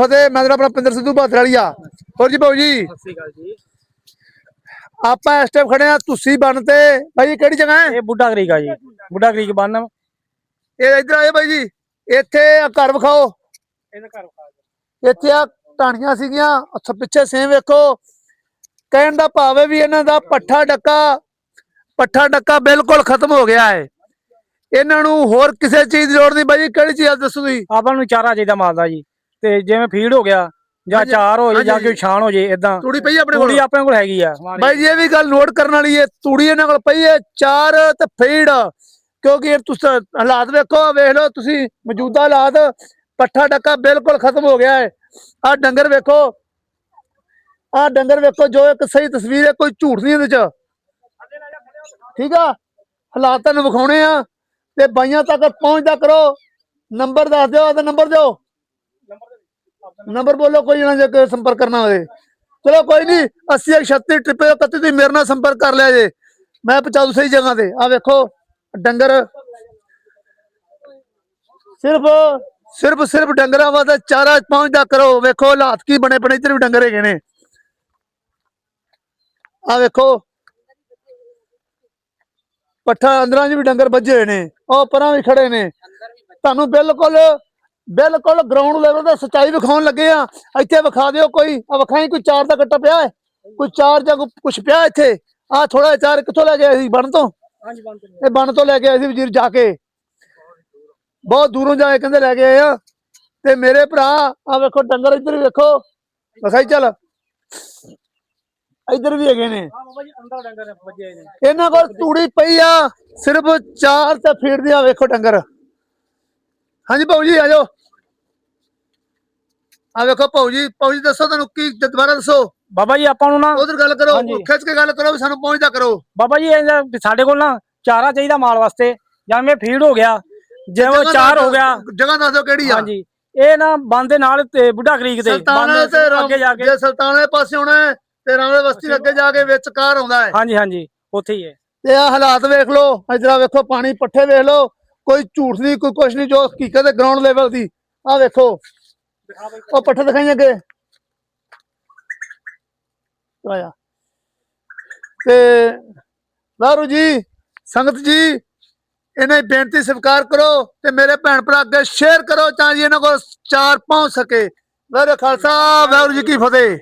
ਫਤਿਹ ਮੈਂ ਤੇਰਾ ਆਪਣਾ ਪਿੰਦਰ ਸਿੱਧੂ ਬਹਾਦਰ ਵਾਲੀਆ ਹੋਰ ਜੀ ਬਾਊ ਜੀ। ਸਤਿ ਸ਼੍ਰੀ ਅਕਾਲ ਜੀ ਆਪਾਂ ਇਸ ਟਾਈਮ ਖੜੇ ਆ ਤੁਸੀਂ ਬਣ ਤੇ। ਭਾਈ ਇਹ ਕਿਹੜੀ ਜਗ੍ਹਾ ਹੈ? ਇਹ ਬੁੱਢਾ ਕਰੀਕ ਆ ਜੀ। ਬੁੱਢਾ ਕਰੀਕ ਬੰਨ। ਇਹ ਇੱਧਰ ਆਏ ਬਾਈ ਜੀ। ਇੱਥੇ ਆ ਘਰ ਵਿਖਾਓ। ਇਹਦਾ ਘਰ ਇੱਥੇ ਆ ਟਾਣੀਆਂ ਸੀਗੀਆਂ। ਅੱਛਾ ਪਿੱਛੇ ਸੇਮ ਵੇਖੋ। ਕਹਿਣ ਦਾ ਭਾਵ ਹੈ ਵੀ ਇਹਨਾਂ ਦਾ ਪੱਠਾ ਡੱਕਾ ਪੱਠਾ ਡੱਕਾ ਬਿਲਕੁਲ ਖਤਮ ਹੋ ਗਿਆ ਹੈ। ਇਹਨਾਂ ਨੂੰ ਹੋਰ ਕਿਸੇ ਚੀਜ਼ ਦੀ ਲੋੜ ਨਹੀਂ ਬਾਈ ਜੀ ਕਿਹੜੀ ਚੀਜ਼ ਦੱਸੋ ਤੁਸੀਂ? ਆਪਾਂ ਨੂੰ ਚਾਰਾ ਚਾਹੀਦਾ ਮਾਲਦਾ ਜੀ। ਤੇ ਜਿਵੇਂ ਫੀਡ ਹੋ ਗਿਆ ਜਾਂ ਚਾਰ ਹੋ ਜੇ। ਕੋਈ ਛਾਣ ਹੋ ਜੇ ਇਦਾਂ ਤੂੜੀ ਪਈ ਆ ਆਪਣੇ ਤੂੜੀ ਕੋਲ? ਆਪਣੇ ਕੋਲ ਹੈਗੀ ਆ। ਬਾਈ ਜੀ ਇਹ ਵੀ ਗੱਲ ਨੋਟ ਕਰਨ ਵਾਲੀ ਹੈ ਤੂੜੀ ਇਹਨਾਂ ਕੋਲ ਪਈ ਹੈ ਚਾਰ ਤੇ ਫੀਡ ਕਿਉਂਕਿ ਇਹ ਤੁਸੀਂ ਹਾਲਾਤ ਵੇਖੋ ਵੇਖ ਲਓ ਤੁਸੀਂ ਮੌਜੂਦਾ ਹਾਲਾਤ। ਪੱਠਾ ਡੱਕਾ ਬਿਲਕੁਲ ਖਤਮ ਹੋ ਗਿਆ ਹੈ ਆ ਡੰਗਰ ਵੇਖੋ। ਆ ਡੰਗਰ ਵੇਖੋ ਜੋ ਇੱਕ ਸਹੀ ਤਸਵੀਰ ਹੈ ਕੋਈ ਝੂਠ ਨਹੀਂ ਇਹਦੇ ਚ। ਠੀਕ ਆ? ਹਾਲਾਤ ਤੁਹਾਨੂੰ ਵਿਖਾਉਣੇ ਆ। ਤੇ ਬਾਈਆਂ ਤੱਕ ਪਹੁੰਚਦਾ ਕਰੋ। ਨੰਬਰ ਦੱਸ ਦਿਓ ਆਦਾ ਨੰਬਰ ਦਿਓ। ਨੰਬਰ ਬੋਲੋ, ਕੋਈ ਨਾ ਜੇ ਕੋਈ ਸੰਪਰਕ ਕਰਨਾ ਹੋਵੇ। ਚਲੋ, ਕੋਈ ਨਹੀਂ 80 36 ਟ੍ਰਿਪੇ 31 ਤੁਸੀਂ ਮੇਰੇ ਨਾਲ ਸੰਪਰਕ ਕਰ ਲਿਆ ਜੇ। ਮੈਂ ਪਹੁੰਚਾ ਦੂ ਸਹੀ ਜਗ੍ਹਾ ਤੇ। ਆ ਵੇਖੋ, ਡੰਗਰ। ਸਿਰਫ ਸਿਰਫ ਸਿਰਫ ਡੰਗਰਾਂ ਵਾਸਤੇ ਚਾਰਾ ਪਹੁੰਚਦਾ ਕਰੋ। ਵੇਖੋ, ਹਾਲਾਤ ਕੀ ਬਣੇ ਬਣੇ ਇੱਧਰ ਵੀ ਡੰਗਰ ਹੈਗੇ ਨੇ। ਆ ਵੇਖੋ। ਪੱਠਾ ਅੰਦਰਾਂ 'ਚ ਵੀ ਡੰਗਰ ਵੱਜੇ ਹੋਏ ਨੇ। ਉਹ ਪਰਾਂ ਵੀ ਖੜੇ ਨੇ। ਤੁਹਾਨੂੰ ਬਿਲਕੁਲ ਬਿਲਕੁਲ ਗਰਾਊਂਡ ਲੈਵਲ ਦਾ ਸੱਚਾਈ ਵਿਖਾਉਣ ਲੱਗੇ ਆ। ਇੱਥੇ ਵਿਖਾ ਦਿਓ ਕੋਈ ਆ ਵਿਖਾਈ ਕੋਈ ਚਾਰ ਦਾ ਕੱਟਾ ਪਿਆ ਹੈ? ਕੋਈ ਚਾਰ ਜਾਂ ਕੁਝ ਪਿਆ ਇੱਥੇ? ਆ ਥੋੜਾ ਚਾਰ ਕਿੱਥੋਂ ਲੈ ਗਿਆ ਸੀ? ਬਣ ਤੋਂ? ਹਾਂਜੀ ਇਹ ਬਣ ਤੋਂ ਲੈ ਕੇ ਆਏ ਸੀ ਵਜ਼ੀਰ ਜਾ ਕੇ। ਬਹੁਤ ਦੂਰੋਂ ਜਾ ਕੇ ਕਹਿੰਦੇ ਲੈ ਕੇ ਆਏ ਆ। ਤੇ ਮੇਰੇ ਭਰਾ ਆ ਵੇਖੋ ਡੰਗਰ ਇੱਧਰ ਵੀ ਵੇਖੋ। ਵਿਖਾਈ ਚੱਲ ਇੱਧਰ ਵੀ ਹੈਗੇ ਨੇ। ਇਹਨਾਂ ਕੋਲ ਤੂੜੀ ਪਈ ਆ ਸਿਰਫ ਚਾਰ ਤੇ ਫੀਟ ਦੀਆਂ ਵੇਖੋ ਡੰਗਰ। ਹਾਂਜੀ ਭਾਊ ਜੀ ਆ ਜਾਓ। ਆ ਵੇਖੋ ਭਾਊ ਜੀ ਭਾਊ ਜੀ ਦੱਸੋ ਤੁਹਾਨੂੰ ਕੀ ਦੁਬਾਰਾ ਦੱਸੋ। ਬਾਬਾ ਜੀ ਆਪਾਂ ਨੂੰ ਨਾ ਉਧਰ ਗੱਲ ਕਰੋ ਹਾਂਜੀ। ਖਿੱਚ ਕੇ ਗੱਲ ਕਰੋ ਵੀ ਸਾਨੂੰ ਪਹੁੰਚਦਾ ਕਰੋ। ਬਾਬਾ ਜੀ ਇਹਦਾ ਵੀ ਸਾਡੇ ਕੋਲ ਨਾ ਚਾਰਾ ਚਾਹੀਦਾ ਮਾਲ ਵਾਸਤੇ ਜਾਂ ਮੈਂ ਫੀਡ ਹੋ ਗਿਆ ਜਿਵੇਂ ਉਹ ਜਗ੍ਹਾ ਚਾਰ ਦੱਸ ਹੋ ਗਿਆ। ਜਗ੍ਹਾ ਦੱਸ ਦਿਓ ਕਿਹੜੀ ਆ। ਹਾਂਜੀ ਇਹ ਨਾ ਬੰਦ ਦੇ ਨਾਲ ਤੇ ਬੁੱਢਾ ਕਰੀਕ ਦੇ ਸੁਲਤਾਨਾ ਬੰਦ ਤੇ ਰਾਮ ਅੱਗੇ ਜਾ ਕੇ। ਜੇ ਸੁਲਤਾਨੇ ਪਾਸੇ ਆਉਣਾ ਹੈ, ਤੇ ਬਸਤੀ ਦੇ ਅੱਗੇ ਜਾ ਕੇ ਵਿੱਚ ਕਾਰ ਆਉਂਦਾ ਹੈ। ਹਾਂਜੀ ਹਾਂਜੀ ਉੱਥੇ ਹੀ ਹੈ। ਤੇ ਆ ਹਾਲਾਤ ਵੇਖ ਲਓ ਇਧਰ ਵੇਖੋ ਪਾਣੀ ਪੱਠੇ ਵੇਖ ਲਓ ਕੋਈ ਝੂਠ ਨਹੀਂ ਕੋਈ ਕੁਛ ਨਹੀਂ ਜੋ ਹਕੀਕਤ ਹੈ ਗਰਾਊਂਡ ਲੈਵਲ ਦੀ। ਆ ਵੇਖੋ ਉਹ ਪੱਠੇ ਦਿਖਾਈ ਅੱਗੇ। ਆਇਆ ਤੇ ਵਾਹਿਗੁਰੂ ਜੀ, ਸੰਗਤ ਜੀ, ਇਹਨਾਂ ਦੀ ਬੇਨਤੀ ਸਵੀਕਾਰ ਕਰੋ ਤੇ ਮੇਰੇ ਭੈਣ ਭਰਾ ਅੱਗੇ ਸ਼ੇਅਰ ਕਰੋ ਤਾਂ ਜੀ ਇਹਨਾਂ ਕੋਲ ਚਾਰ ਪਹੁੰਚ ਸਕੇ। ਵਾਹਿਗੁਰੂ ਖਾਲਸਾ, ਵਾਹਿਗੁਰੂ ਜੀ ਕੀ ਫਤਿਹ।